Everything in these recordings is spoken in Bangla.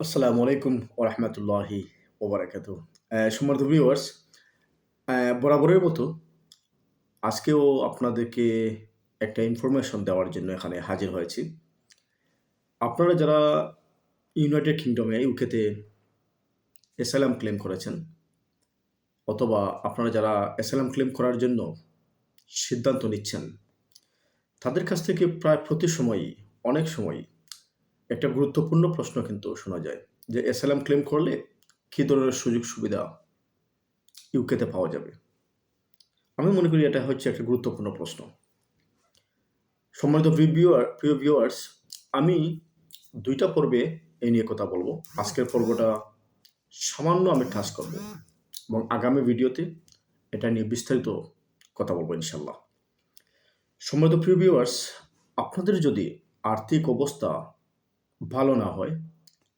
আসসালামু আলাইকুম ওরহমতুল্লাহি ওবরাকাতু। সম্মানিত ভিউয়ার্স বরাবরের মতো আজকেও আপনাদেরকে একটা ইনফরমেশন দেওয়ার জন্য এখানে হাজির হয়েছি। আপনারা যারা ইউনাইটেড কিংডমে ইউকেতে এসএলএম ক্লেম করেছেন, অথবা আপনারা যারা এসএলএম ক্লেম করার জন্য সিদ্ধান্ত নিচ্ছেন, তাদের কাছ থেকে প্রায় প্রতি সময়ই, অনেক সময়ই একটা গুরুত্বপূর্ণ প্রশ্ন কিন্তু শোনা যায় যে এসএলএম ক্লেম করলে কী ধরনের সুযোগ সুবিধা ইউকেতে পাওয়া যাবে? আমি মনে করি এটা হচ্ছে একটা গুরুত্বপূর্ণ প্রশ্ন। সম্মানিত প্রিয় ভিউয়ার্স আমি দুইটা পর্বে এই নিয়ে কথা বলব। আজকের পর্বটা সামান্য আমি টাচ করব এবং আগামী ভিডিওতে এটা নিয়ে বিস্তারিত কথা বলব ইনশাল্লাহ সম্মানিত প্রিয় ভিউয়ার্স আপনাদের যদি আর্থিক অবস্থা ভালো না হয়,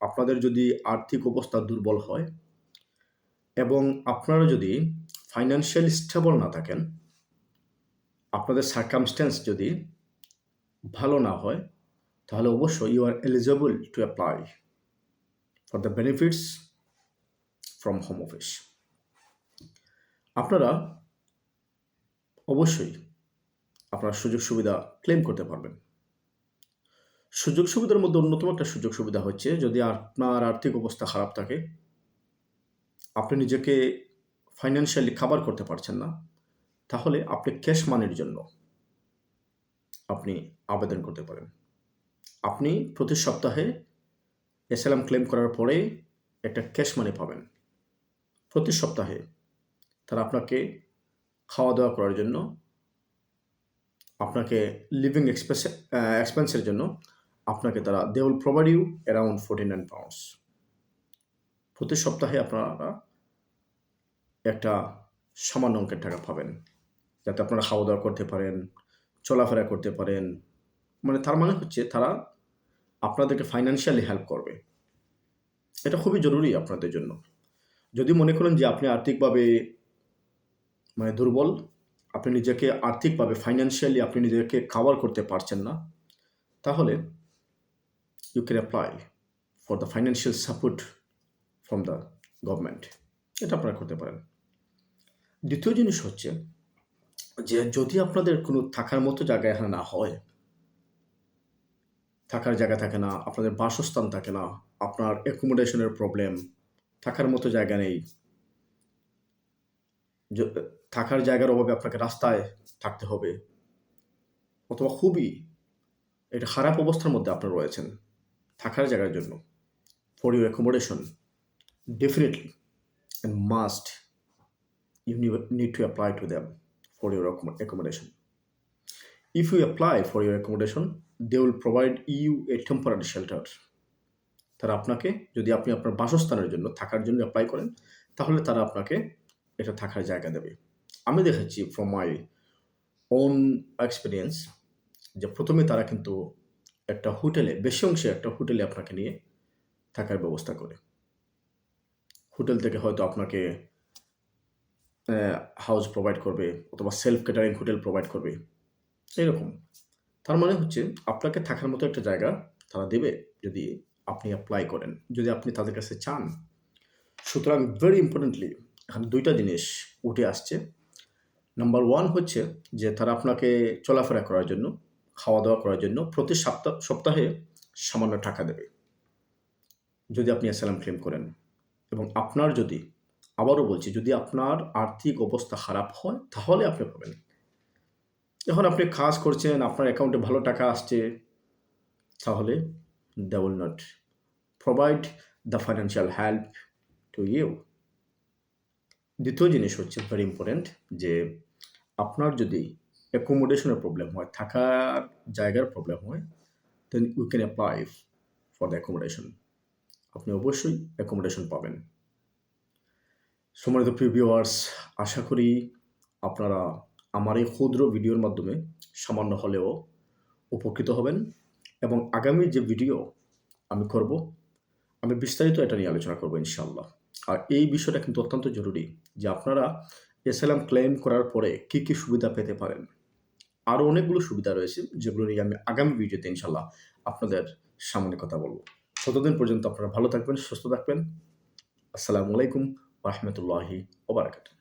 আপনাদের যদি আর্থিক অবস্থা দুর্বল হয় এবং আপনারা যদি ফাইন্যান্সিয়াল স্টেবল না থাকেন, আপনাদের সার্কামস্ট্যান্স যদি ভালো না হয়, তাহলে অবশ্যই you are eligible to apply for the benefits from Home Office আপনারা অবশ্যই আপনার সুযোগ সুবিধা ক্লেম করতে পারবেন। সুযোগ সুবিধার মধ্যে অন্যতম একটা সুযোগ সুবিধা হচ্ছে যদি আপনার আর্থিক অবস্থা খারাপ থাকে। আপনি নিজেকে ফাইন্যান্সিয়ালি খাবার করতে পারছেন না, তাহলে আপনি ক্যাশ মানির জন্য আপনি আবেদন করতে পারেন। আপনি প্রতি সপ্তাহে এসএলএম ক্লেম করার পরে একটা ক্যাশ মানি পাবেন। প্রতি সপ্তাহে তারা আপনাকে খাওয়া দাওয়া করার জন্য, আপনাকে লিভিং এক্সপেন্স এক্সপেন্সের জন্য আপনাকে তারা they will provide you around forty nine pounds প্রতি সপ্তাহে আপনারা একটা সামান্য অঙ্কের টাকা পাবেন। যাতে আপনারা খাওয়া দাওয়া করতে পারেন, চলাফেরা করতে পারেন। মানে তার মানে হচ্ছে তারা আপনাদেরকে ফাইন্যান্সিয়ালি হেল্প করবে। এটা খুবই জরুরি আপনাদের জন্য। যদি মনে করেন যে আপনি আর্থিকভাবে মানে দুর্বল, আপনি নিজেকে আর্থিকভাবে ফাইন্যান্সিয়ালি আপনি নিজেকে কাভার করতে পারছেন না, তাহলে you can apply for the financial support from the government. এটা আপনারা করতে পারেন। দ্বিতীয় জিনিস হচ্ছে যে যদি আপনাদের কোনো থাকার মতো জায়গা এখানে না হয়, থাকার জায়গা থাকে না, আপনাদের বাসস্থান থাকে না, আপনার অ্যাকোমোডেশনের প্রবলেম থাকার মতো জায়গা নেই থাকার জায়গার অভাবে আপনাকে রাস্তায় থাকতে হবে, অথবা খুবই এটা খারাপ অবস্থার মধ্যে আপনারা রয়েছেন থাকার জায়গার জন্য for your accommodation definitely and must you need to apply to them for your accommodation if you apply for your accommodation they will provide you a temporary shelter তারা আপনাকে, যদি আপনি আপনার বাসস্থানের জন্য, থাকার জন্য অ্যাপ্লাই করেন, তাহলে তারা আপনাকে এটা থাকার জায়গা দেবে। আমি দেখেছি ফ্রম মাই ওন এক্সপিরিয়েন্স যে প্রথমে তারা কিন্তু একটা হোটেলে, বেশি অংশে একটা হোটেলে আপনাকে নিয়ে থাকার ব্যবস্থা করে। হোটেল থেকে হয়তো আপনাকে হাউস প্রোভাইড করবে অথবা সেলফ ক্যাটারিং হোটেল প্রোভাইড করবে, এরকম। তার মানে হচ্ছে আপনাকে থাকার মতো একটা জায়গা তারা দেবে যদি আপনি অ্যাপ্লাই করেন, যদি আপনি তাদের কাছে চান। সুতরাং ভেরি ইম্পর্টেন্টলি এখানে দুইটা জিনিস উঠে আসছে। নাম্বার ওয়ান হচ্ছে যে তারা আপনাকে চলাফেরা করার জন্য খাওয়া দাওয়া করার জন্য প্রতি সপ্তাহ, সপ্তাহে সামান্য টাকা দেবে। যদি আপনি অ্যাসালাম ক্লেম করেন এবং আপনার যদি, আবারও বলছি, যদি আপনার আর্থিক অবস্থা খারাপ হয়, তাহলে আপনি পাবেন। এখন আপনি কাজ করছেন, আপনার অ্যাকাউন্টে ভালো টাকা আসছে, তাহলে they will not provide the financial help to you দ্বিতীয় জিনিস হচ্ছে ভেরি ইম্পর্টেন্ট যে, আপনার যদি অ্যাকোমোডেশনের প্রবলেম হয়, থাকার জায়গার প্রবলেম হয় then you can apply for the accommodation আপনি অবশ্যই অ্যাকোমোডেশন পাবেন। সম্মানিত প্রিভিউয়ার্স আশা করি আপনারা আমার এই ক্ষুদ্র ভিডিওর মাধ্যমে সামান্য হলেও উপকৃত হবেন এবং আগামী যে ভিডিও আমি করব, আমি বিস্তারিত এটা নিয়ে আলোচনা করব ইনশাল্লাহ আর এই বিষয়টা কিন্তু অত্যন্ত জরুরি যে আপনারা এসএলএম ক্লেম করার পরে কী কী সুবিধা পেতে পারেন। আরও অনেকগুলো সুবিধা রয়েছে যেগুলো নিয়ে আমি আগামী ভিডিওতে ইনশাল্লাহ আপনাদের সামনে কথা বলব ততদিন পর্যন্ত আপনারা ভালো থাকবেন, সুস্থ থাকবেন। আসসালামু আলাইকুম রহমতুল্লাহি ওবরাকাতু।